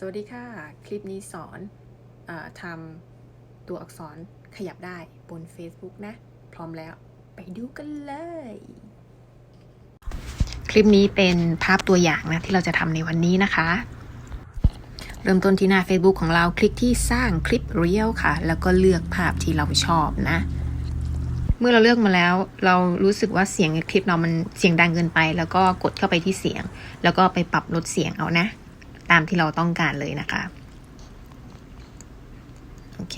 สวัสดีค่ะ คลิปนี้สอนอทำตัวอักษรขยับได้บน Facebook นะ พร้อมแล้วไปดูกันเลย คลิปนี้เป็นภาพตัวอย่างนะที่เราจะทำในวันนี้นะคะ เริ่มต้นที่หน้า Facebook ของเราคลิกที่สร้างคลิปเรียลค่ะ แล้วก็เลือกภาพที่เราชอบนะ เมื่อเราเลือกมาแล้ว เรารู้สึกว่าเสียงในคลิปเรามันเสียงดังเกินไป แล้วก็กดเข้าไปที่เสียง แล้วก็ไปปรับลดเสียงเอานะ ตามที่เราต้องการเลยนะคะโอเค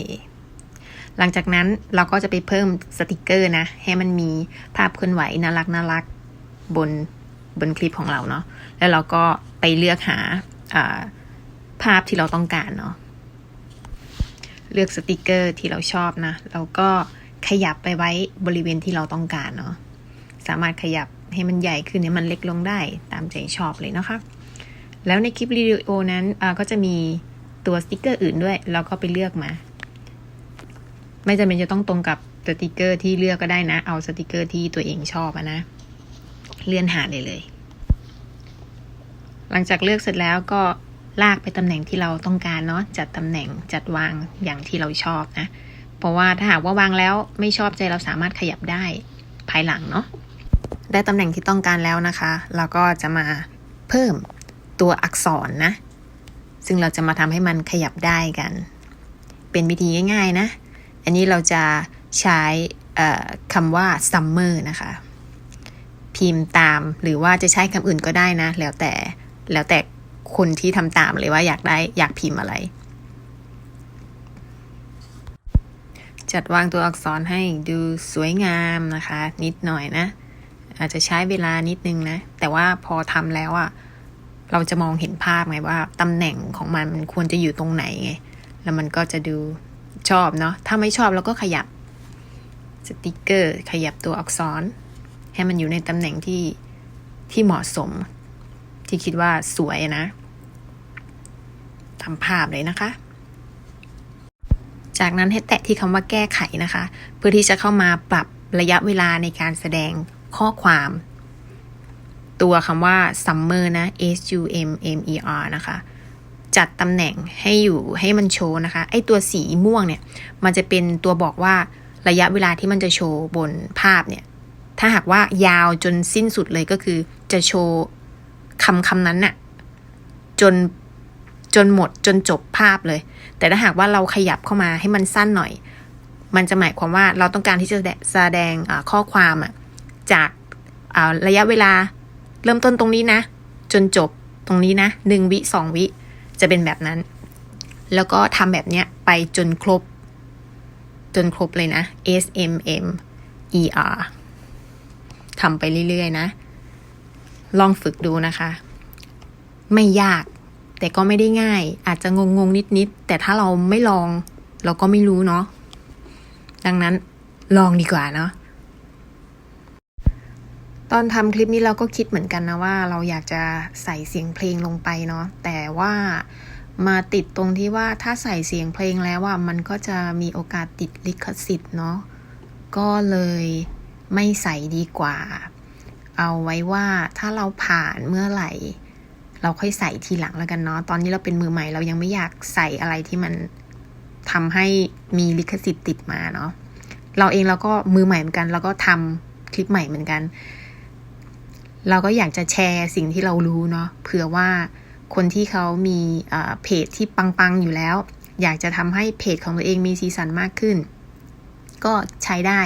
หลังจากนั้นเราก็จะไปเพิ่มสติกเกอร์นะ ให้มันมีภาพเคลื่อนไหวน่ารักน่ารักบนบนคลิปของเราเนาะแล้วเราก็ไปเลือกหาภาพที่เราต้องการเนาะเลือกสติกเกอร์ที่เราชอบนะเราก็ขยับไปไว้บริเวณที่เราต้องการเนาะสามารถขยับให้มันใหญ่ขึ้นให้มันเล็กลงได้ตามใจชอบเลยนะคะ แล้วในคลิปวิดีโอนั้นก็จะมีตัวสติกเกอร์อื่นด้วย เราก็ไปเลือกมา ไม่จำเป็นจะต้องตรงกับสติกเกอร์ที่เลือกก็ได้นะ เอาสติกเกอร์ที่ตัวเองชอบนะ เลื่อนหาเลยเลย หลังจากเลือกเสร็จแล้วก็ลากไปตำแหน่งที่เราต้องการเนาะ จัดตำแหน่งจัดวางอย่างที่เราชอบนะ เพราะว่าถ้าหากว่าวางแล้วไม่ชอบใจเราสามารถขยับได้ภายหลังเนาะ ได้ตำแหน่งที่ต้องการแล้วนะคะ เราก็จะมาเพิ่ม ตัวอักษรนะ ซึ่งเราจะมาทำให้มันขยับได้กัน เป็นวิธีง่ายๆนะ อันนี้เราจะใช้คำว่า summer นะคะ พิมพ์ตามหรือว่าจะใช้คำอื่นก็ได้นะ แล้วแต่แล้วแต่คนที่ทำตามเลยว่าอยากได้อยากพิมพ์อะไร จัดวางตัวอักษรให้ดูสวยงามนะคะ นิดหน่อยนะ อาจจะใช้เวลานิดนึงนะ แต่ว่าพอทำแล้วอะ่ะ เราจะมองเห็นภาพไงว่าตำแหน่งของมันมันควรจะอยู่ตรงไหนไง แล้วมันก็จะดูชอบเนาะ ถ้าไม่ชอบเราก็ขยับสติกเกอร์ ขยับตัวอักษร ให้มันอยู่ในตำแหน่งที่ที่เหมาะสม ที่คิดว่าสวยนะทำภาพเลยนะคะ จากนั้นให้แตะที่คำว่าแก้ไขนะคะ เพื่อที่จะเข้ามาปรับระยะเวลาในการแสดงข้อความ ตัวคำว่า summer นะ s u m m e r นะคะ จัดตำแหน่งให้อยู่ให้มันโชว์นะคะ ไอตัวสีม่วงเนี่ย มันจะเป็นตัวบอกว่าระยะเวลาที่มันจะโชว์บนภาพเนี่ย ถ้าหากว่ายาวจนสิ้นสุดเลยก็คือ จะโชว์คำคำนั้นน่ะ จนจนหมดจนจบภาพเลย แต่ถ้าหากว่าเราขยับเข้ามาให้มันสั้นหน่อย มันจะหมายความว่าเราต้องการที่จะแสดงข้อความอะจากระยะเวลา เริ่มต้นตรงนี้นะ จนจบตรงนี้นะหนึ่งวิสองวิจะเป็นแบบนั้น แล้วก็ทำแบบเนี้ยไปจนครบ จนครบเลยนะ S M M E R ทำไปเรื่อยๆนะ ลองฝึกดูนะคะ ไม่ยาก แต่ก็ไม่ได้ง่าย อาจจะงงๆนิดๆ แต่ถ้าเราไม่ลอง เราก็ไม่รู้เนาะดังนั้นลองดีกว่าเนาะ ตอนทำคลิปนี้เราก็คิดเหมือนกันนะว่า เราอยากจะใส่เสียงเพลงลงไปเนาะแต่ว่ามาติดตรงที่ว่าถ้าใส่เสียงเพลงแล้วว่ามันก็จะมีโอกาสติดลิขสิทธิ์เนาะก็เลยไม่ใส่ดีกว่า เอาไว้ว่าถ้าเราผ่านเมื่อไหร่ เราค่อยใส่ทีหลังแล้วกันเนาะตอนนี้เราเป็นมือใหม่เรายังไม่อยากใส่อะไรที่มันทำให้มีลิขสิทธิ์ติดมาเนาะเราเองเราก็มือใหม่เหมือนกัน เราก็ทำคลิปใหม่เหมือนกัน เราก็อยากจะแชร์สิ่งที่เรารู้เนาะเผื่อว่าคนที่เขามีเพจที่ปังๆอยู่แล้ว อยากจะทำให้เพจของตัวเองมีสีสันมากขึ้น ก็ใช้ได้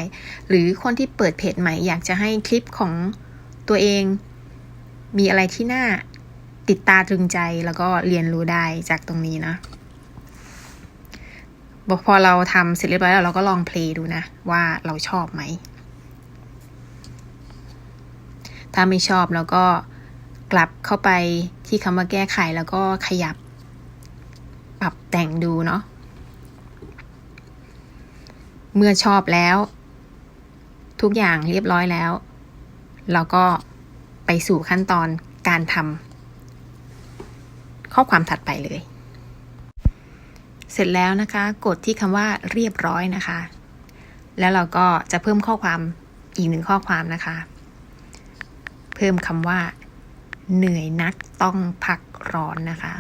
หรือคนที่เปิดเพจใหม่ อยากจะให้คลิปของตัวเอง มีอะไรที่น่าติดตาตรึงใจแล้วก็เรียนรู้ได้จากตรงนี้นะบอกพอเราทำเสร็จเรียบร้อยแล้วเราก็ลองเพลงดูนะ ว่าเราชอบไหม ถ้าไม่ชอบแล้วก็กลับเข้าไปที่คำว่าแก้ไขแล้วก็ขยับ ปรับแต่งดูเนาะเมื่อชอบแล้ว ทุกอย่างเรียบร้อยแล้ว เราก็ไปสู่ขั้นตอนการทำข้อความถัดไปเลย เสร็จแล้วนะคะ กดที่คำว่าเรียบร้อยนะคะ แล้วเราก็จะเพิ่มข้อความอีกหนึ่งข้อความนะคะ พิ่มคำว่า เหนื่อยนักต้องพักร้อนนะคะ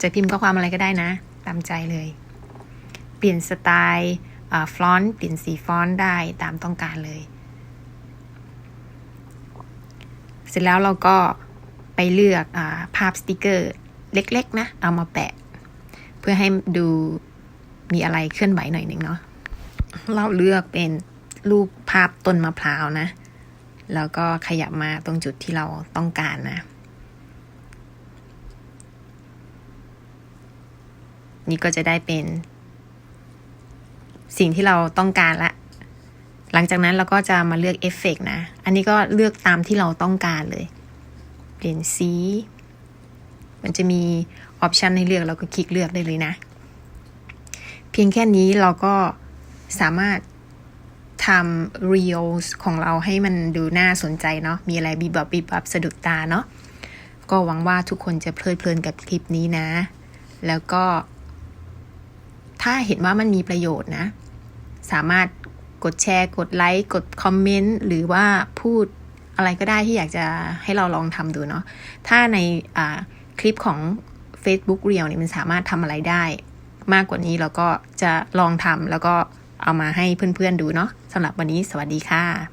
จะพิมพ์ข้อความอะไรก็ได้นะ ตามใจเลย เปลี่ยนสไตล์ฟอนต์เปลี่ยนสีฟอนต์ได้ตามต้องการเลย เสร็จแล้วเราก็ไปเลือกอาภาพสติกเกอร์เล็ก ๆ นะ เอามาแปะ เพื่อให้ดูมีอะไรเคลื่อนไหวหน่อยหนึ่งเนาะเราเลือกเป็น รูปภาพต้นมะพร้าวนะ แล้วก็ขยับมาตรงจุดที่เราต้องการนะ นี่ก็จะได้เป็น สิ่งที่เราต้องการละ หลังจากนั้นเราก็จะมาเลือกเอฟเฟกนะ อันนี้ก็เลือกตามที่เราต้องการเลย เปลี่ยนสี มันจะมีออปชันให้เลือกเราก็คลิกเลือกได้เลยนะ เพียงแค่นี้เราก็สามารถ ทำ reels ของเราให้มันดูน่าสนใจเนาะ มีอะไรบีบับบีบับสะดุดตาเนาะ ก็หวังว่าทุกคนจะเพลิดเพลินกับคลิปนี้นะ แล้วก็ ถ้าเห็นว่ามันมีประโยชน์นะ สามารถกดแชร์ กดไลค์ กดคอมเมนต์ หรือว่าพูดอะไรก็ได้ที่อยากจะให้เราลองทำดูเนาะ ถ้าในคลิปของ Facebook Reel เนี่ยมันสามารถทำอะไรได้ มากกว่านี้เราก็จะลองทำแล้วก็ เอามาให้เพื่อนๆดูเนาะสำหรับวันนี้สวัสดีค่ะ